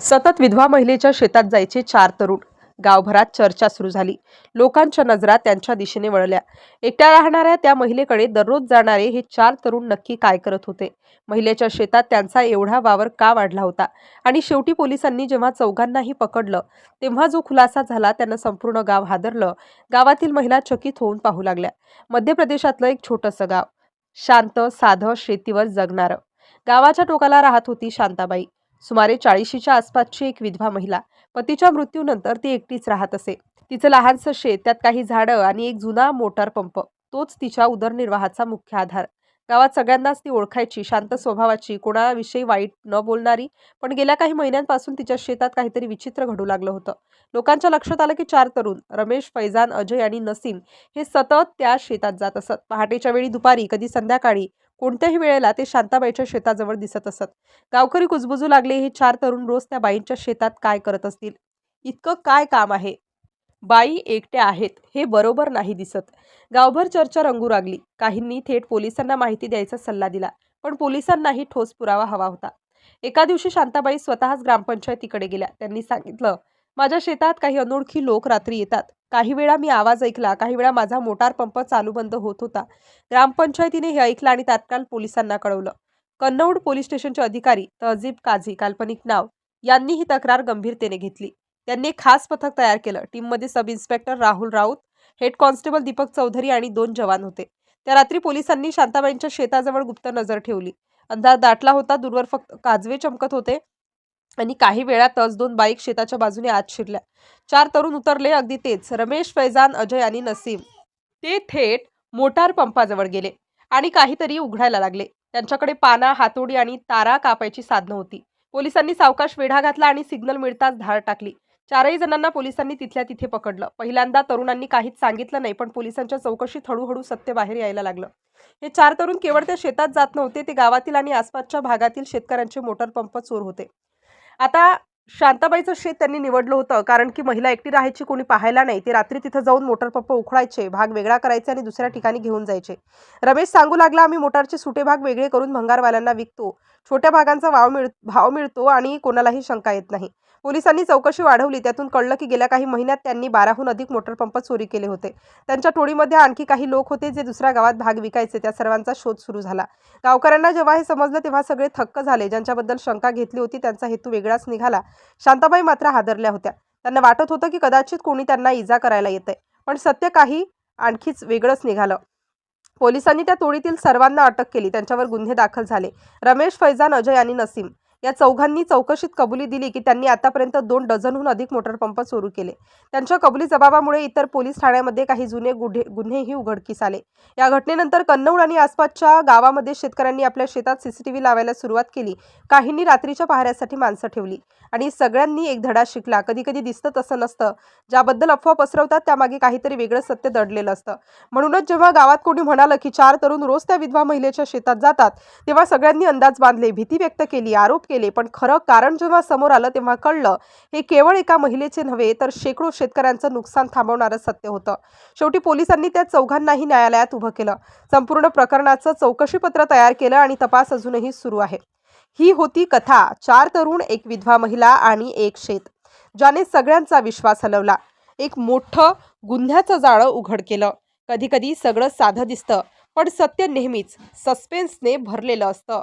सतत विधवा महिलेच्या शेतात जायचे चार तरुण. गावभरात चर्चा सुरू झाली. लोकांच्या नजरा त्यांच्या दिशेने वळल्या. एकट्या राहणाऱ्या त्या महिलेकडे दररोज जाणारे हे चार तरुण नक्की काय करत होते? महिलेच्या शेतात त्यांचा एवढा वावर का वाढला होता? आणि शेवटी पोलिसांनी जेव्हा चौघांनाही पकडलं तेव्हा जो खुलासा झाला त्यानं संपूर्ण गाव हादरलं. गावातील महिला चकित होऊन पाहू लागल्या. मध्य प्रदेशातलं एक छोटंसं गाव. शांत साधं शेतीवर जगणारं. गावाच्या टोकाला राहत होती शांताबाई. सुमारे चाळीशीच्या आसपासची एक विधवा महिला. पतीच्या मृत्यूनंतर ती एकटीच राहत असे. तिचं लहानसं शेत त्यात काही झाडं आणि एक जुना मोटार पंप. तोच तिच्या उदरनिर्वाहाचा मुख्य आधार. गावात सगळ्यांनाच ती ओळखायची शांत स्वभावाची कोणाविषयी वाईट न बोलणारी. पण गेल्या काही महिन्यांपासून तिच्या शेतात काहीतरी विचित्र घडू लागलं होतं. लोकांच्या लक्षात आलं की चार तरुण रमेश फैजान अजय आणि नसीम हे सतत त्या शेतात जात असत. पहाटेच्या वेळी दुपारी कधी संध्याकाळी कोणत्याही वेळेला ते शांताबाईच्या शेताजवळ दिसत असत. गावकरी कुजबुजू लागले हे चार तरुण रोज त्या बाईंच्या शेतात काय करत असतील? इतकं काय काम आहे? बाई एकट्या आहेत हे बरोबर नाही दिसत. गावभर चर्चा रंगू लागली. काहींनी थेट पोलिसांना माहिती द्यायचा सल्ला दिला पण पोलिसांनाही ठोस पुरावा हवा होता. एका दिवशी शांताबाई स्वतःच ग्रामपंचायतीकडे गेल्या. त्यांनी सांगितलं माझ्या शेतात काही अनोळखी लोक रात्री येतात. काही वेळा मी आवाज ऐकला काही वेळा माझा मोटार पंप चालू बंद होत होता. ग्रामपंचायतीने हे ऐकलं आणि तात्काळ पोलिसांना कळवलं. कन्नौड पोलीस स्टेशनचे अधिकारी तहजीब काझी काल्पनिक नाव यांनी ही तक्रार गंभीरतेने घेतली. त्यांनी एक खास पथक तयार केलं. टीममध्ये sub inspector Rahul Raut head constable Deepak Chaudhari आणि दोन जवान होते. त्या रात्री पोलिसांनी शांताबाईंच्या शेताजवळ गुप्त नजर ठेवली. अंधार दाटला होता दूरवर फक्त काजवे चमकत होते आणि काही वेळातच दोन बाईक शेताच्या बाजूने आत शिरल्या. चार तरुण उतरले अगदी तेच. रमेश फैजान अजय आणि नसीम. ते थेट मोटार पंपाजवळ गेले आणि काहीतरी उघडायला लागले. त्यांच्याकडे पाना हातोडी आणि तारा कापायची साधनं होती. पोलिसांनी सावकाश वेढा घातला आणि सिग्नल मिळताच धार टाकली. चारही जणांना पोलिसांनी तिथल्या तिथे पकडलं. पहिल्यांदा तरुणांनी काहीच सांगितलं नाही पण पोलिसांच्या चौकशीत हळूहळू सत्य बाहेर यायला लागलं. हे चार तरुण केवळ त्या शेतात जात नव्हते ते गावातील आणि आसपासच्या भागातील शेतकऱ्यांचे मोटर पंप चोर होते. आता शांताबाईचं शेत त्यांनी निवडलं होतं कारण की महिला एकटी राहायची कोणी पाहायला नाही. ते रात्री तिथं जाऊन मोटर पंप उखडायचे भाग वेगळा करायचे आणि दुसऱ्या ठिकाणी घेऊन जायचे. रमेश सांगू लागला आम्ही मोटारचे सुटे भाग वेगळे करून भंगारवाल्यांना विकतो. छोट्या भागांचा वाव मिळ भाव मिळतो आणि कोणालाही शंका येत नाही. पोलिसांनी चौकशी वाढवली. त्यातून कळलं की गेल्या काही महिन्यात त्यांनी बाराहून अधिक मोटर पंप चोरी केले होते. त्यांच्या टोळीमध्ये आणखी काही लोक होते जे दुसऱ्या गावात भाग विकायचे. त्या सर्वांचा शोध सुरू झाला. गावकऱ्यांना जेव्हा हे समजलं तेव्हा सगळे थक्क झाले. ज्यांच्याबद्दल शंका घेतली होती त्यांचा हेतू वेगळाच निघाला. शांताबाई मात्र हादरल्या होत्या. त्यांना वाटत होतं की कदाचित कोणी त्यांना इजा करायला येते पण सत्य काही आणखीच वेगळंच निघालं. पोलिसांनी त्या टोळीतील सर्वांना अटक केली. त्यांच्यावर गुन्हे दाखल झाले. रमेश फैजान अजय आणि नसीम. या चौघांनी चौकशीत कबुली दिली की त्यांनी आतापर्यंत दोन डझनहून अधिक मोटरपंप सुरू केले. त्यांच्या कबुली जबाबामुळे इतर पोलीस ठाण्यामध्ये काही जुने गुढे गुन्हेही उघडकीस आले. या घटनेनंतर कन्नौड आणि आसपासच्या गावामध्ये शेतकऱ्यांनी आपल्या शेतात सीसीटीव्ही लावायला सुरुवात केली. काहींनी रात्रीच्या पाहऱ्यासाठी माणसं ठेवली. आणि सगळ्यांनी एक धडा शिकला. कधी कधी दिसतं तसं नसतं. ज्याबद्दल अफवा पसरवतात त्यामागे काहीतरी वेगळं सत्य दडलेलं असतं. म्हणूनच जेव्हा गावात कोणी म्हणालं की चार तरुण रोज त्या विधवा महिलेच्या शेतात जातात तेव्हा सगळ्यांनी अंदाज बांधले. भीती व्यक्त केली. आरोप केले. पण खरं कारण जेव्हा समोर आलं तेव्हा कळलं हे केवळ एका महिलेचे नव्हे तर शेकडो शेतकऱ्यांचं नुकसान थांबवणारं सत्य होतं. शेवटी पोलिसांनी त्या चौघांनाही न्यायालयात उभं केलं. संपूर्ण प्रकरणाचं चौकशीपत्र तयार केलं आणि तपास अजूनही सुरू आहे. ही होती कथा. चार तरुण एक विधवा महिला आणि एक शेत ज्याने सगळ्यांचा विश्वास हलवला. एक मोठं गुन्ह्याचं जाळं उघड केलं. कधी कधी सगळं साधं दिसतं पण सत्य नेहमीच सस्पेन्सने भरलेलं असतं.